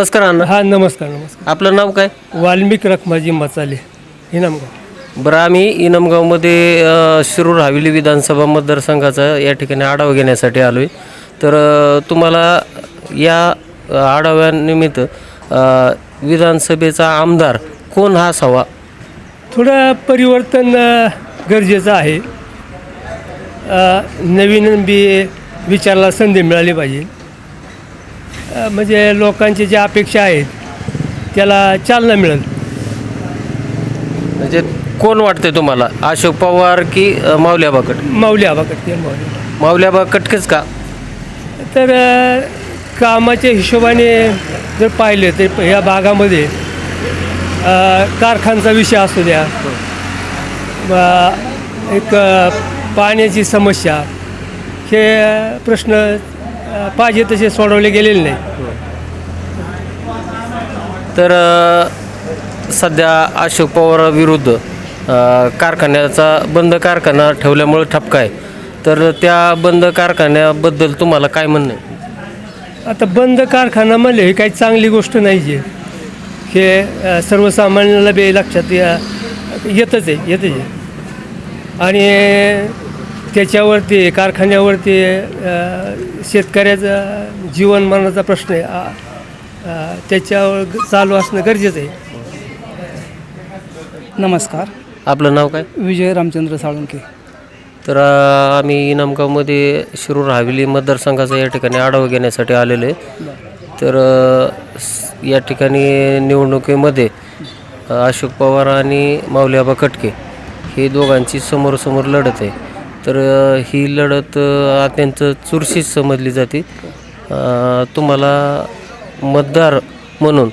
नमस्कार अण्णा. हा नमस्कार नमस्कार. आपलं नाव काय? वाल्मिक रखमाजी मचाले इनामगाव. बरं आम्ही इनामगावमध्ये अ, शिरूर हवेली विधानसभा मतदारसंघाचा या ठिकाणी आढावा घेण्यासाठी आलो आहे तर अ, तुम्हाला या अ, आढाव्यानिमित्त अ, विधानसभेचा आमदार कोण हा असावा? थोडं परिवर्तन अ, गरजेचं आहे. अ, नवीन बी विचाराला संधी मिळाली पाहिजे. म्हणजे लोकांची ज्या अपेक्षा आहेत त्याला चालना मिळेल. म्हणजे कोण वाटते तुम्हाला? अशोक पवार की अ, माऊल्या कट माऊली आबा कटके माऊली. माऊल्या कटकेच का? तर अ, कामाच्या हिशोबाने जर पाहिले तर या भागामध्ये अ, कारखानचा विषय असू द्या एक अ, पाण्याची समस्या हे प्रश्न पाहिजे तसे सोडवले गेलेले नाही. तर अ, सध्या अशोक पवाराविरुद्ध अ, कारखान्याचा बंद कारखाना ठेवल्यामुळे ठपका आहे. तर त्या बंद कारखान्याबद्दल तुम्हाला काय म्हणणं आहे? आता बंद कारखाना म्हणले ही काही चांगली गोष्ट नाही आहे. हे अ, सर्वसामान्याला बी लक्षात या येतच आहे येतच आहे. आणि त्याच्यावरती कारखान्यावरती शेतकऱ्याचा जीवनमानाचा प्रश्न आहे. आ- त्याच्यावर चालू असणं गरजेचं आहे. नमस्कार. आपलं नाव काय? विजय रामचंद्र साळुंके तर अ, आम्ही इनामगावमध्ये शिरूर हवेली मतदारसंघाचा या ठिकाणी आढावा घेण्यासाठी आलेलो आहे. तर अ, स- या ठिकाणी निवडणुकीमध्ये अ, अशोक पवार आणि माऊलीआबा कटके हे दोघांची समोरासमोर लढत आहे. तर ही लढत अत्यंत चुरशीच समजली जाते. तुम्हाला मतदार म्हणून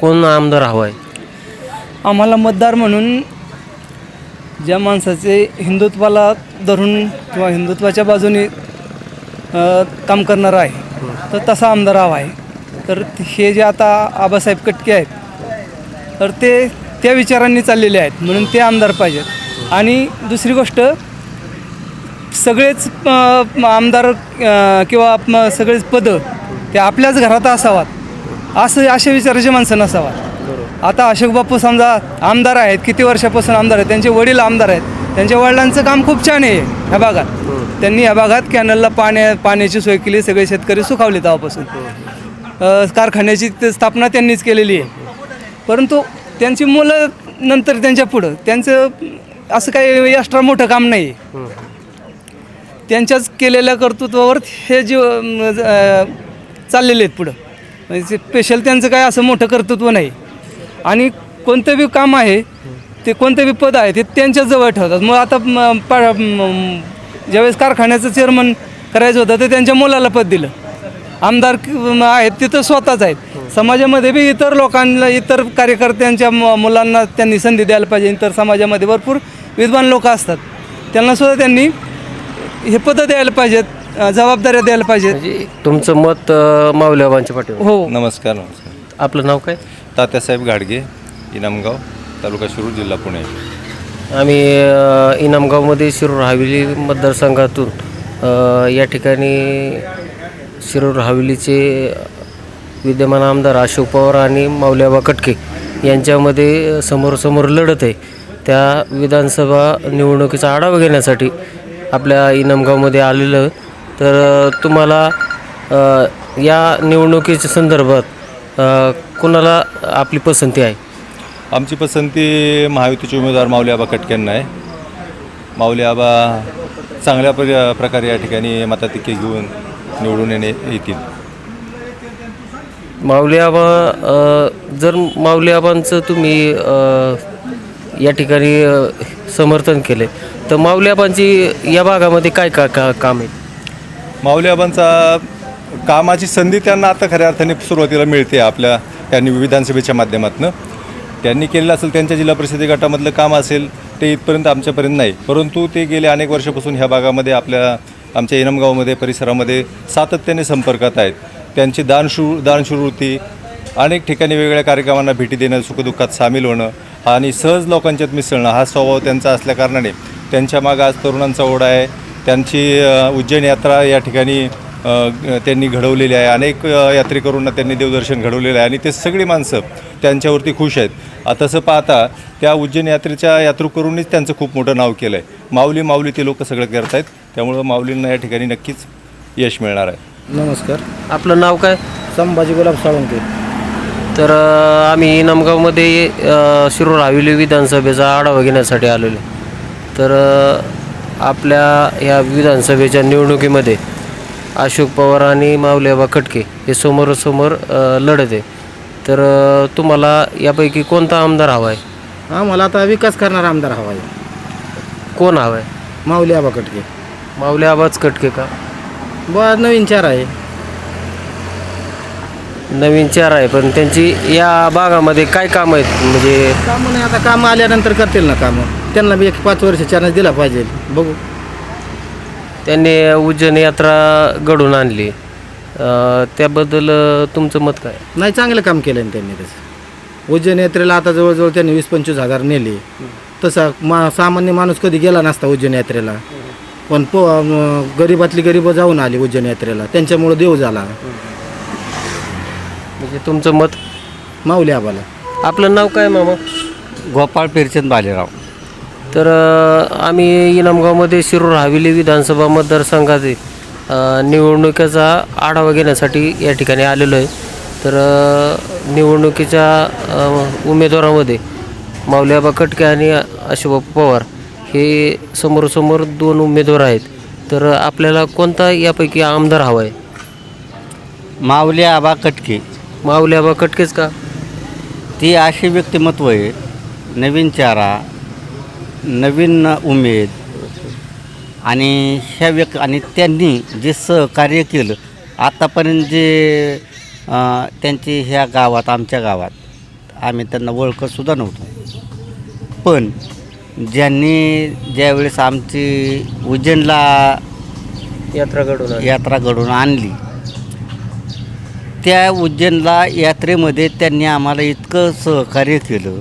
कोण आमदार हवा आहे आम्हाला मतदार म्हणून ज्या माणसाचे हिंदुत्वाला धरून किंवा हिंदुत्वाच्या बाजूने काम करणारा आहे तर तसा आमदार हवा आहे तर हे जे आता आबासाहेब कटके आहेत तर ते त्या विचारांनी चाललेले आहेत म्हणून ते आमदार पाहिजेत. आणि दुसरी गोष्ट सगळेच आमदार किंवा सगळेच पदं ते आपल्याच घरात असावात. असं अशा विचाराचे माणसं नसावात. आता अशोक बापू समजा आमदार आहेत किती वर्षापासून आमदार आहेत त्यांचे वडील आमदार आहेत त्यांच्या वडिलांचं काम खूप छान आहे ह्या भागात. त्यांनी ह्या भागात कॅनलला पाण्या पाण्याची सोय केली सगळे शेतकरी सुखावले तेव्हापासून. कारखान्याची स्थापना त्यांनीच केलेली आहे. परंतु त्यांची मुलं नंतर त्यांच्या पुढं त्यांचं असं काही एक्स्ट्रा मोठं काम नाही. आहे त्यांच्याच केलेल्या कर्तृत्वावर हे जीव चाललेले आहेत पुढं. म्हणजे स्पेशल त्यांचं काय असं मोठं कर्तृत्व नाही. आणि कोणतं बी काम आहे ते कोणतं बी पद आहे ते त्यांच्याच जवळ ठेवतात. मग आता पा ज्यावेळेस कारखान्याचं चेअरमन करायचं होतं तर त्यांच्या मुलाला पद दिलं. आमदार आहेत तिथं स्वतःच आहेत. समाजामध्ये बी इतर लोकांना इतर कार्यकर्त्यांच्या मुलांना त्यांनी संधी द्यायला पाहिजे इतर समाजामध्ये भरपूर विद्वान लोक असतात. त्यांना सुद्धा त्यांनी हे पदं द्यायला पाहिजेत जबाबदाऱ्या द्यायला पाहिजेत. म्हणजे तुमचं मत अ, माऊलीआबांच्या पाठीवर. हो. नमस्कार नमस्कार. आपलं नाव काय? तात्यासाहेब गाडगे इनामगाव तालुका शिरूर जिल्हा पुणे. आम्ही अ, इनामगावमध्ये शिरूर हवेली मतदारसंघातून अ, या ठिकाणी शिरूर हवेलीचे विद्यमान आमदार अशोक पवार आणि माऊलीआबा कटके यांच्यामध्ये समोरासमोर लढत आहे. त्या विधानसभा निवडणुकीचा आढावा घेण्यासाठी आपल्या इनामगावमध्ये आलेलं तर तुम्हाला या निवडणुकीच्या संदर्भात कुणाला आपली पसंती आहे? आमची पसंती महायुतीचे उमेदवार माऊली आबा कटक्यांना आहे. माऊली आबा चांगल्या प्र प्रकारे या ठिकाणी मताधिक्य घेऊन निवडून येणे येतील. माऊली आबा अ, जर माऊली आबांचं तुम्ही या ठिकाणी समर्थन केले. तर माऊलीआबांची या भागामध्ये काय का का काम आहे? माऊलीआबांचा कामाची संधी त्यांना आता खऱ्या अर्थाने सुरुवातीला मिळते आपल्या त्यांनी विधानसभेच्या माध्यमातून. त्यांनी केलेलं असेल त्यांच्या जिल्हा परिषदे गटामधलं काम असेल ते इथपर्यंत आमच्यापर्यंत नाही. परंतु ते गेले अनेक वर्षापासून ह्या भागामध्ये आपल्या आमच्या इनमगावमध्ये परिसरामध्ये सातत्याने संपर्कात आहेत. त्यांची दानशू दानशुवृत्ती अनेक ठिकाणी वेगवेगळ्या कार्यक्रमांना भेटी देणं सुखदुःखात सामील होणं आणि सहज लोकांच्यात मिसळणं हा स्वभाव त्यांचा असल्याकारणाने त्यांच्या मागं आज तरुणांचा ओढा आहे. त्यांची उज्जैन यात्रा या ठिकाणी त्यांनी घडवलेली आहे. अनेक यात्रेकरूंना त्यांनी देवदर्शन घडवलेलं आहे आणि ते सगळी माणसं त्यांच्यावरती खुश आहेत. तसं पाहता त्या उज्जैन यात्रेच्या यात्रेकरूंनीच त्यांचं खूप मोठं नाव केलं आहे माऊली माऊली ते लोक सगळं करत आहेत त्यामुळं माऊलींना या ठिकाणी नक्कीच यश मिळणार आहे. नमस्कार. आपलं नाव काय? संभाजी गुलाब साळुंके. तर आम्ही इनामगावमध्ये अ, शिरूर हवेली विधानसभेचा आढावा घेण्यासाठी आलेलो. तर आपल्या या विधानसभेच्या निवडणुकीमध्ये अशोक पवार आणि माऊलीआबा खटके हे समोरासमोर लढत आहे. तर तुम्हाला यापैकी कोणता आमदार हवा आहे? आम्हाला आता विकास करणारा आमदार हवा आहे. कोण हवा आहे? माऊली आबा कटके माऊलीआबाच खटके का? बा नवीन चार आहे. नवीन चार आहे पण त्यांची या भागामध्ये काय काम आहेत? म्हणजे कामं नाही आता कामं आल्यानंतर करतील ना कामं. त्यांना बी एक पाच वर्ष चान्स दिला पाहिजे. बघू. त्यांनी उज्जैन यात्रा घडून आणली. अ, त्याबद्दल अ, तुमचं मत काय? नाही चांगलं काम केलं ना त्यांनी तसं. उज्जैन यात्रेला आता जवळजवळ त्यांनी वीस पंचवीस हजार नेले. तसा मा सामान्य माणूस कधी गेला नसता उज्जैन यात्रेला. पण पो अं, गरीबातली गरीब जाऊन आली उज्जैन यात्रेला. त्यांच्यामुळं देव झाला. म्हणजे तुमचं मत? माऊली आबाला. आपलं नाव काय मामा? गोपाळ पिरचंद बालेराव. तर अ, आम्ही इनामगावमध्ये शिरूर हवेली विधानसभा मतदारसंघाचे अ, निवडणुकीचा आढावा घेण्यासाठी या ठिकाणी आलेलो आहे. तर अ, निवडणुकीच्या अ, उमेदवारामध्ये माऊलीआबा कटके आणि अशोक पवार हे समोरासमोर दोन उमेदवार आहेत. तर आपल्याला कोणता यापैकी आमदार हवा आहे? माऊली आबा कटके. माऊलीआबा कटकेच का? ती अशी व्यक्तिमत्व आहे. नवीन चारा नवीन उमेद आणि ह्या व्यक् आणि त्यांनी जे सहकार्य केलं आत्तापर्यंत जे त्यांची ह्या गावात आमच्या गावात आम्ही त्यांना ओळखतसुद्धा नव्हतो. पण ज्यांनी ज्यावेळेस आमची उज्जैनला यात्रा घडून. यात्रा घडून आणली त्या उज्जैनला यात्रेमध्ये त्यांनी आम्हाला इतकं सहकार्य केलं.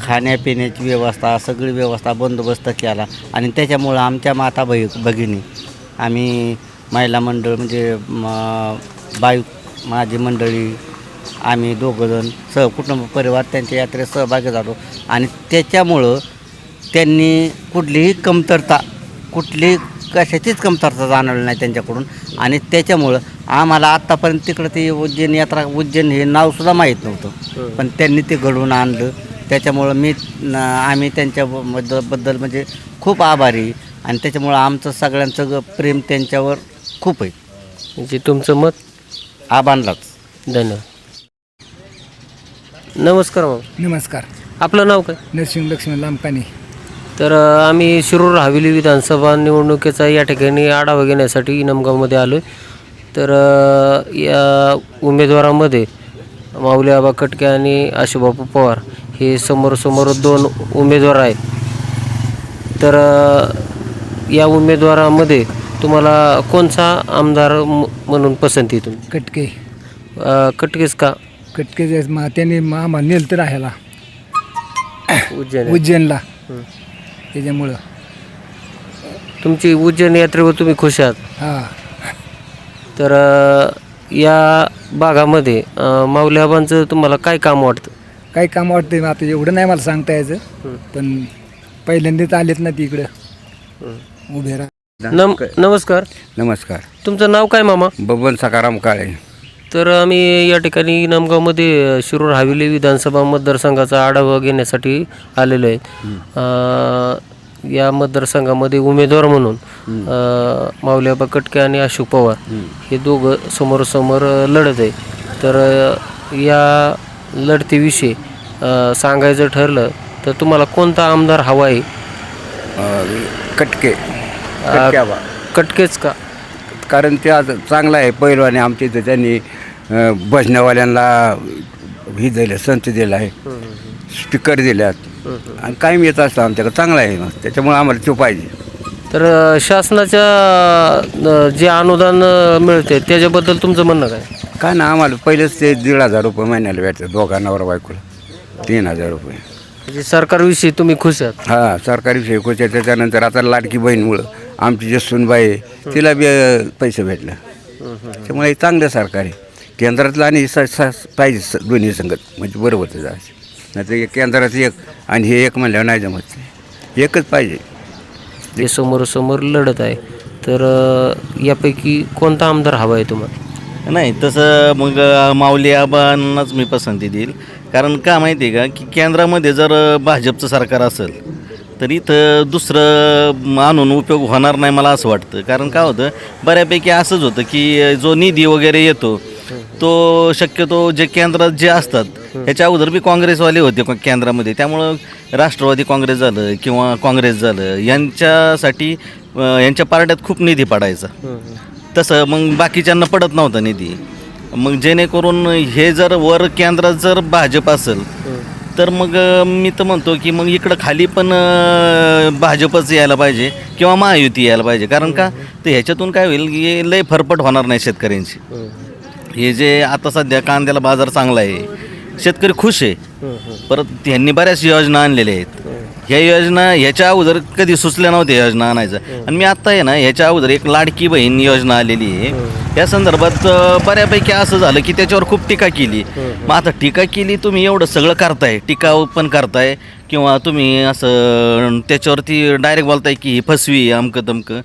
खाण्यापिण्याची व्यवस्था सगळी व्यवस्था बंदोबस्त केला आणि त्याच्यामुळं आमच्या माता बै भगिनी आम्ही महिला मंडळ म्हणजे म, बायू माझी मंडळी आम्ही दोघंजण सह कुटुंब परिवार त्यांच्या यात्रेत सहभागी झालो आणि त्याच्यामुळं त्यांनी कुठलीही कमतरता कुठली कशाचीच कमतरता जाणवली नाही त्यांच्याकडून आणि त्याच्यामुळं आम्हाला आत्तापर्यंत तिकडं ते उज्जैन यात्रा उज्जैन हे नावसुद्धा माहीत नव्हतं. पण त्यांनी ते घडवून आणलं. त्याच्यामुळं मी आम्ही त्यांच्या बद्दल म्हणजे खूप आभारी आणि त्याच्यामुळं आमचं सगळ्यांचं ग- प्रेम त्यांच्यावर खूप आहे. म्हणजे तुमचं मत? आबांनाच धन्यवाद. नमस्कार नमस्कार. आपलं नाव काय? नरसिंह लक्ष्मण लांबकाने तर आम्ही शिरूर हवेली विधानसभा निवडणुकीचा या ठिकाणी आढावा घेण्यासाठी इनामगावमध्ये आलो आहे तर या उमेदवारामध्ये माऊली आबा कटके आणि आशुबापू पवार हे समोरासमोर दोन उमेदवार आहेत. तर या उमेदवारामध्ये तुम्हाला कोणचा आमदार म्हणून पसंती तुम्ही? कटके. कटकेच का? कटके जे मा त्यांनी मा- आम्हाला नेलं तर राहायला. उज्जैन. उज्जैनला. त्याच्यामुळं. तुमची उज्जैन यात्रेवर तुम्ही खुश आहात? हां. तर या भागामध्ये अ, माऊली आबांचं तुम्हाला काय काम वाटतं? काही काम वाटतंय मग आता एवढं नाही मला सांगता यायचं पण पहिल्यांदाच आलेत ना तिकडं उभे राहा. नम नमस्कार. नमस्कार. तुमचं नाव काय मामा? बबन सकाराम काळे. तर आम्ही या ठिकाणी नामगावमध्ये शिरूर हवेली विधानसभा मतदारसंघाचा आढावा घेण्यासाठी आलेलो आहे. अ, या मतदारसंघामध्ये उमेदवार म्हणून अ, माऊलीआबा कटके आणि अशोक पवार हे दोघं समोरासमोर अ, लढत आहे. तर अ, या लढतीविषयी अ, सांगायचं ठरलं तर तुम्हाला कोणता आमदार हवा आहे? अं, कटके. कटके आबा. कटकेच का? कारण ते आज चांगलं आहे पहिलवाने आमच्या इथं त्यांनी अं, भजनावाल्यांना ही दिलं संत दिला आहे. स्पीकर दिल्यात. आणि कायम येत असतं आमच्याकडे. चांगलं आहे मग. त्याच्यामुळे आम्हाला तो पाहिजे. तर अ, शासनाच्या अ, जे अनुदान अ, मिळते त्याच्याबद्दल तुमचं म्हणणं काय? काय ना आम्हाला पहिलेच ते दीड हजार रुपये महिन्याला भेटतात दोघांनावर बायकोला. तीन हजार रुपये. म्हणजे सरकारविषयी तुम्ही खुश आहात? हां सरकारी शेकोच्या त्याच्यानंतर आता लाडकी बहीणमुळं आमची जे सुनबाई आहे तिला बी अं, पैसे भेटले. त्यामुळे हे चांगलं सरकार आहे. केंद्रातलं आणि स स- पाहिजे स- दोन्ही संगत. म्हणजे बरोबर ते जायचं नाही तर केंद्राचं एक आणि हे एक म्हणल्यावर नाही जमत. एकच पाहिजे. जे समोरासमोर लढत आहे तर अ, यापैकी कोणता आमदार हवा आहे तुम्हाला? नाही तसं मग माऊली आबांनाच मी पसंती देईल. कारण का माहिती आहे का की केंद्रामध्ये जर भाजपचं सरकार असेल तर इथं दुसरं आणून उपयोग होणार नाही मला असं वाटतं. कारण काय होतं बऱ्यापैकी असंच होतं की जो निधी वगैरे येतो तो शक्यतो जे केंद्रात जे असतात ह्याच्या अगोदर बी काँग्रेसवाले होते केंद्रामध्ये. त्यामुळं राष्ट्रवादी काँग्रेस झालं किंवा काँग्रेस झालं यांच्यासाठी यांच्या पार्ट्यात खूप निधी पडायचा. तसं मग बाकीच्यांना पडत नव्हता निधी. मग जेणेकरून हे जर वर केंद्रात जर भाजप असेल तर मग मी तर म्हणतो की मग इकडं खाली पण भाजपच यायला पाहिजे किंवा महायुती यायला पाहिजे. कारण का? तर ह्याच्यातून काय होईल की लय फरफट होणार नाही शेतकऱ्यांची. हे जे आता सध्या कांद्याला बाजार चांगला आहे शेतकरी खुश आहे. परत त्यांनी बऱ्याच योजना आणलेल्या आहेत. ह्या योजना ह्याच्या अगोदर कधी सुचल्या नव्हत्या योजना आणायचं. आणि मी आत्ता आहे ना ह्याच्या अगोदर एक लाडकी बहीण योजना आलेली आहे. या संदर्भात बऱ्यापैकी असं झालं की त्याच्यावर खूप टीका केली. मग आता टीका केली तुम्ही एवढं सगळं करताय टीका पण करताय किंवा तुम्ही असं त्याच्यावरती डायरेक्ट बोलताय की ही फसवी अमकं तमकं.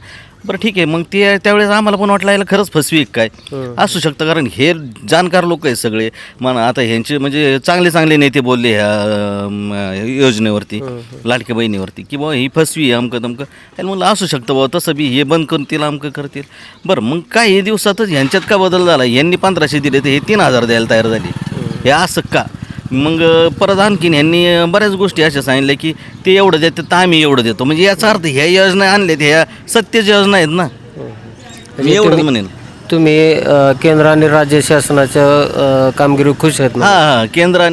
बरं ठीक आहे. मग ते त्यावेळेस आम्हाला पण वाटलं याला खरंच फसवी आहे काय. असू शकतं कारण हे जाणकार लोक आहेत सगळे. म्हणा आता ह्यांचे म्हणजे चांगले चांगले नेते बोलले ह्या योजनेवरती लाडक्या बहिणीवरती की बाबा ही फसवी आहे अमकं तमकं आणि म्हणलं असू शकतं बाबा तसं बी हे बंद करतील अमकं करतील. बरं मग काही दिवसातच ह्यांच्यात का बदल झाला? यांनी पंधराशे दिले तर हे तीन हजार द्यायला तयार झाली. हे असं का? मग परत आणखीन ह्यांनी बऱ्याच गोष्टी अशा सांगितल्या की ते एवढं देतात तर आम्ही एवढं देतो. म्हणजे याचा अर्थ ह्या योजना आणल्यात ह्या सत्याच्या योजना आहेत ना. मी एवढंच तुम्ही- म्हणेन. तुम्ही केंद्र आणि राज्य शासनाच्या कामगिरी खुश आहेत ना? हां हां केंद्र आणि